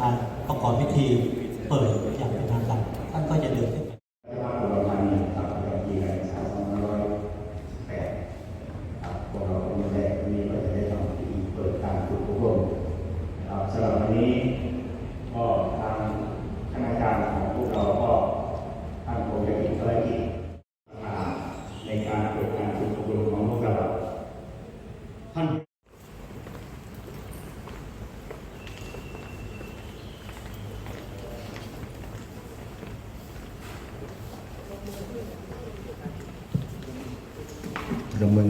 การประกอบพิธีเปิดอย่างเป็นทางการท่านก็จะเดินขึ้นไป จังหวัดอุดรธานีครับในปีการศึกษา2508ครับพวกเราคนแรกวันนี้ก็จะได้ทำพิธีเปิดการฝึกอบรมครับสำหรับวันนี้ก็ทางคณะกรรมการของพวกเราก็ท่านคงจะมีภารกิจในการเปิดการฝึกอบรมของพวกเราท่าน ลงมื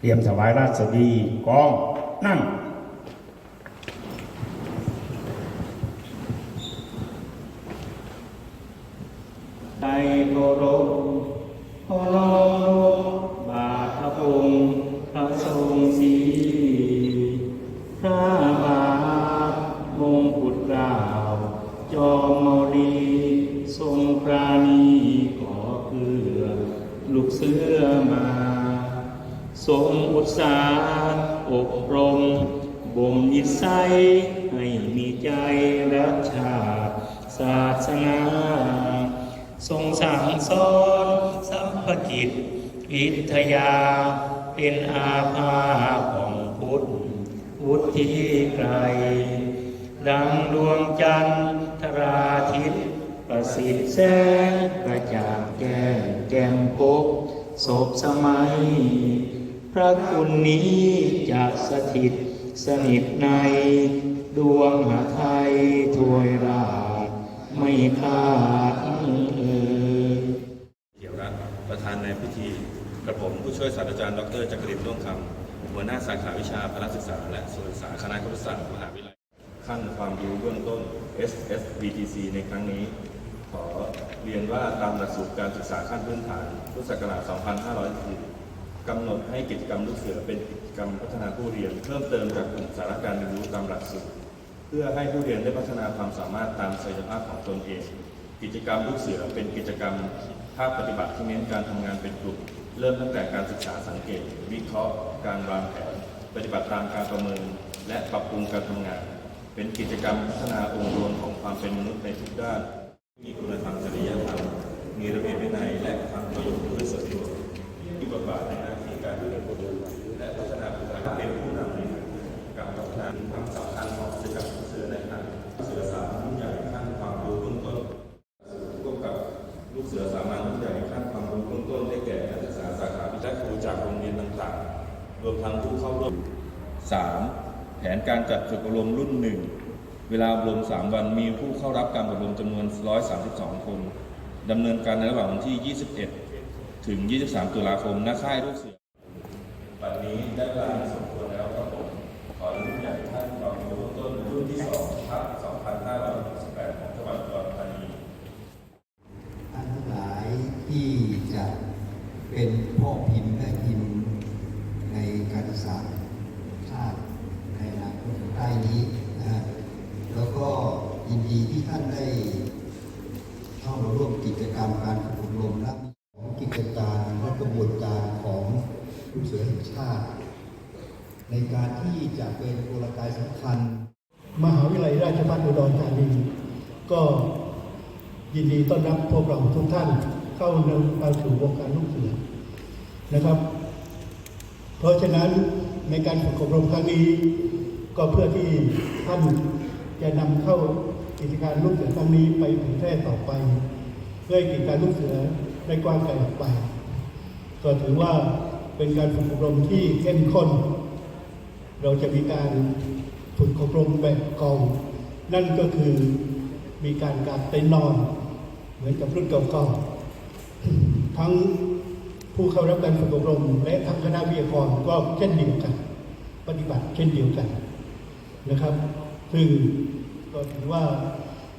เตรียมถวายราชสดีกองนั่งใจโกรธขอน้อมบาทพระองพระทรงศรีพระบาทมงกุฎเกล้าจอมมาลีทรงปราณีขอเพื่อลูกเสือมา ทรงอุตสาห์อบรม บ่มนิสัย ให้มีใจรักชาติศาสนาทรงสั่งสอนสัมภกิจ วิทยา เป็นอาภาของพุทธวุฒิไกรดังดวงจันทราทิตย์ประสิทธิ์แสงกระจ่างแก้งแก้มพบศพสมัย พระคุณนี้จะสถิตสนิทใน ดวงหาไทยถวยราชไม่ขาดเอ่ยเกี่ยวกับประธานในพิธีกระผมผู้ช่วยศาสตราจารย์ดรจักรินร่วงคำหัวหน้าสาขาวิชาพละศึกษา และส่วนศึกษาคณะครุศาสตร์มหาวิทยาลัยขั้นความรู้เบื้องต้น SSBTC ในครั้งนี้ ขอเรียนว่าตามหลักสูตรการศึกษาขั้นพื้นฐานพุทธศักราช 2510 กำหนดให้กิจกรรมลูกเสือเป็นกิจกรรมพัฒนาผู้เรียน เพิ่มเติมจากกลุ่มสาระการเรียนรู้ตามหลักสูตรเพื่อให้ผู้เรียนได้พัฒนาความสามารถตามศักยภาพของตนเอง กิจกรรมลูกเสือเป็นกิจกรรมภาคปฏิบัติที่เน้นการทำงานเป็นกลุ่ม เริ่มตั้งแต่การศึกษาสังเกต วิเคราะห์ การวางแผน ปฏิบัติตามการประเมิน และปรับปรุงการทำงาน เป็นกิจกรรมพัฒนาองค์รวมของความเป็นมนุษย์ในทุกด้าน มีคุณธรรมจริยธรรมมีระเบียบวินัยและความประโยชน์เพื่อส่วนรวมมีบทบาทในหน้าที่ การดูแลผู้อื่นและพัฒนาบุคลากรเป็นผู้นำในการพัฒนาความสำคัญของกิจกรรมเสือในทางเสือสามัญรุ่นใหญ่ขั้นความรู้เบื้องต้นร่วมกับลูกเสือสามัญรุ่นใหญ่ขั้นความรู้เบื้องต้นได้แก่นักศึกษาสาขาวิชาครูจากโรงเรียนต่างๆ รวมทั้งผู้เข้าร่วม 3. แผนการจัดฝึกอบรมรุ่นหนึ่งเวลาอบรม 3 วันมีผู้เข้ารับการอบรมจำนวน 132 คนดำเนินการในระหว่างวันที่ 21 ถึง 23 ตุลาคมณค่ายลูกเสือ นี้ได้เวลาสมควรแล้วครับผมขออนุญาตท่านความรู้เบื้องต้นรุ่นที่2ทับ2568ของจังหวัดอุดรธานีท่านทั้งหลายที่จะเป็นพ่อพิมพ์และพิมพ์ในการศึกษาชาติในอนาคตใกล้นี้นะฮะแล้วก็ยินดีที่ท่านได้เข้ามาร่วมกิจกรรมการฝึกอบรมแล ในการที่จะเป็นกลไกสำคัญ มหาวิทยาลัยราชภัฏอุดรธานีก็ยินดีต้อนรับพวกเราทุกท่านเข้ามาสู่วงการลูกเสือนะครับ เพราะฉะนั้นในการฝึกอบรมครั้งนี้ ก็เพื่อที่ท่านจะนำเข้ากิจการลูกเสือครั้งนี้ไปเผยแพร่ต่อไป เพื่อให้กิจการลูกเสือได้กว้างไกลออกไป ก็ถือว่าเป็นการฝึกอบรมที่เข้มข้น เราจะมีการฝึกอบรมแบบกอง นั่นก็คือมีการการเต็นนอน เหมือนกับรุ่นเก่าๆทั้งผู้เข้ารับการฝึกอบรม และทั้งคณะวิทยากรก็เช่นเดียวกัน ปฏิบัติเช่นเดียวกันนะครับ ซึ่งก็ถือว่า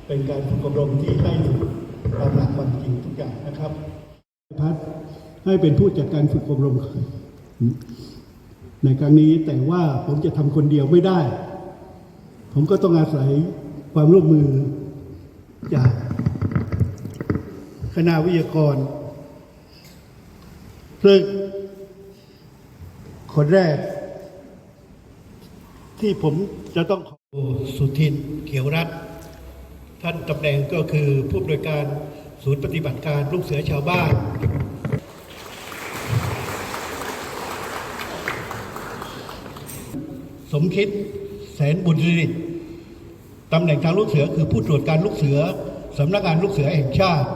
เป็นการฝึกอบรมที่ให้ถูกตามหลักความจริงทุกอย่างนะครับพัฒให้เป็นผู้จัดการฝึกอบรม ในครั้งนี้แต่ว่าผมจะทำคนเดียวไม่ได้ ผมก็ต้องอาศัยความร่วมมือจากคณะวิทยากรซึ่งคนแรก ที่ผมจะต้องขอสุทินเขียวรัตน์ท่านตำแหน่งก็คือผู้อำนวยการศูนย์ปฏิบัติการลูกเสือชาวบ้าน มคิดแสนบุญริตตำแหน่งทางลูกเสือคือผู้ตรวจการลูกเสือสำนักงานลูกเสือแห่งชาติ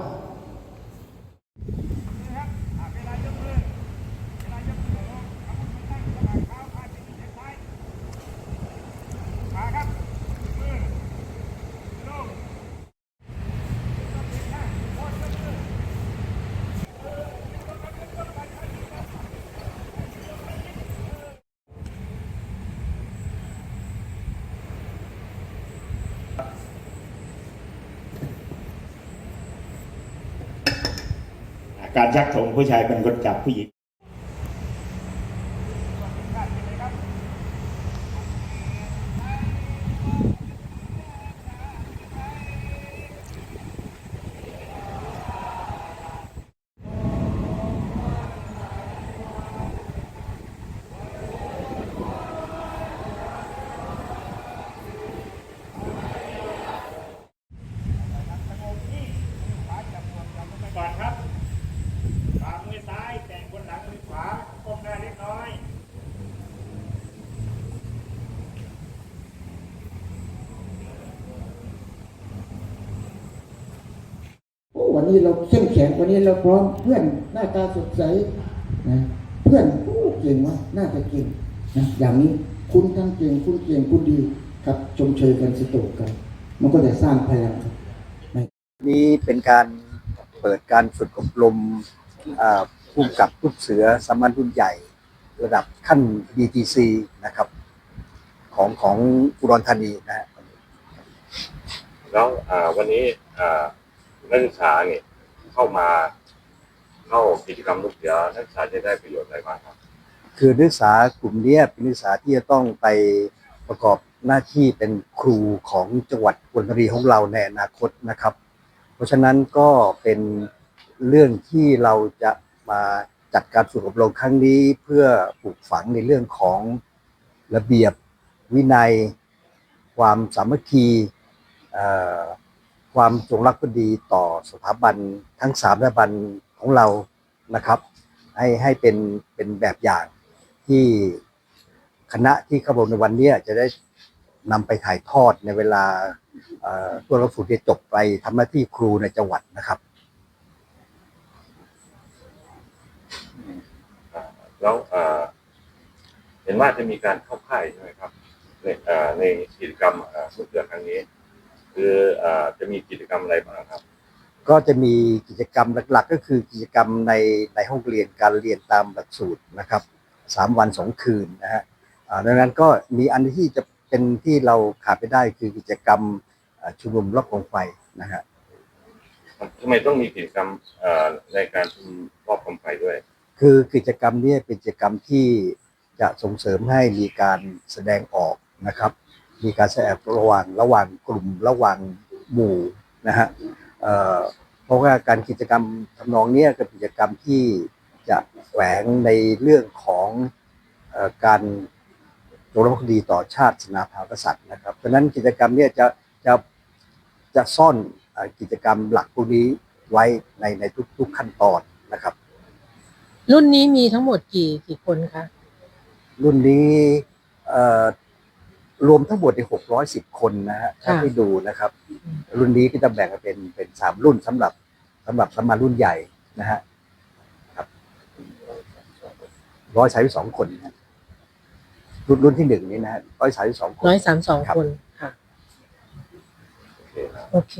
การชักธงผู้ชายเป็นคนจับผู้หญิง ก่อนครับฝ่ามือซ้าย แต่งบนหลังมือขวาก้มหน้าเล็กน้อย โอ้ วันนี้เราเข้มแข็งวันนี้เราพร้อมเพื่อนหน้าตาสดใสนะเพื่อนโอ้เก่งวะน่าจะเก่งนะอย่างนี้คุณทั้งเก่งคุณเก่งคุณดีครับชมเชยกันสโตกกัน มันก็จะสร้างพลังครับนี้เป็นการเปิดการฝึกอบรมอ่าผู้กำกับลูกเสือสามัญรุ่นใหญ่ ระดับขั้น DTC นะครับ ของของอุดรธานีนะฮะแล้วอ่าวันนี้อ่า นักศึกษาเนี่ยเข้ามาเข้ากิจกรรมลูกเสือนักศึกษาจะได้ประโยชน์อะไรบ้างครับ คือนักศึกษากลุ่มเนี้ยเป็นนักศึกษาที่จะต้องไปประกอบหน้าที่เป็นครูของจังหวัดอุดรธานีของเราในอนาคตนะครับ เพราะฉะนั้นก็เป็นเรื่องที่เราจะมาจัดการฝึกอบรมครั้งนี้เพื่อปลูกฝังในเรื่องของระเบียบวินัย ความสามัคคีอ่อ ความจงรักภักดีต่อสถาบันทั้งสามสถาบันของเรานะครับ ให้ให้เป็นเป็นแบบอย่างที่คณะที่เข้าร่วมในวันนี้จะได้นำไปถ่ายทอดในเวลาตัวหลักสูตรจะจบไปทำหน้าที่ครูในจังหวัดนะครับ แล้วอ่าเห็นว่าจะมีการเข้าค่ายใช่ไหมครับในอ่าในกิจกรรมอ่าลูกเสือครั้งนี้ คืออ่าจะมีกิจกรรมอะไรบ้างครับ ก็จะมีกิจกรรมหลักๆ ก็คือกิจกรรมในในห้องเรียนการเรียนตามหลักสูตรนะครับสามวันสองคืนนะฮะอ่าดังนั้นก็มีอันที่จะเป็นที่เราขาดไม่ได้คือกิจกรรมอ่าชุมนุมรอบกองไฟนะฮะทำไมต้องมีกิจกรรมอ่าในการชุมนุมรอบกองไฟด้วย คือกิจกรรมเนี้เป็นกิจกรรมที่จะส่งเสริมให้มีการแสดงออกนะครับ มีการแสดงระหว่างระหว่างกลุ่มระหว่างหมู่นะฮะเอ่อเพราะว่าการกิจกรรมทำนองเนี้ยเป็นกิจกรรมที่จะแฝงในเรื่องของเอ่อการจงรักภักดีต่อชาติศาสนาพระมหากษัตริย์นะครับ เพราะฉะนั้นกิจกรรมเนี้ยจะจะจะซ่อนเอ่อกิจกรรมหลักพวกนี้ไว้ในในทุก ๆขั้นตอนนะครับ รุ่นนี้มีทั้งหมดกี่กี่คนคะรุ่นนี้เอ่อ รวมทั้งหมดในหกร้อยสิบคนนะฮะถ้าที่ดูนะครับ รุ่นนี้ก็จะแบ่งกันเป็นเป็นสามรุ่นสำหรับสำหรับสมารุ่นใหญ่นะฮะครับร้อยสามสิบสองคนนะฮะรุ่นรุ่นที่หนึ่งนี้นะฮะร้อยสามสิบสองคนร้อยสามสองครับคนค่ะโอเคครับโอเค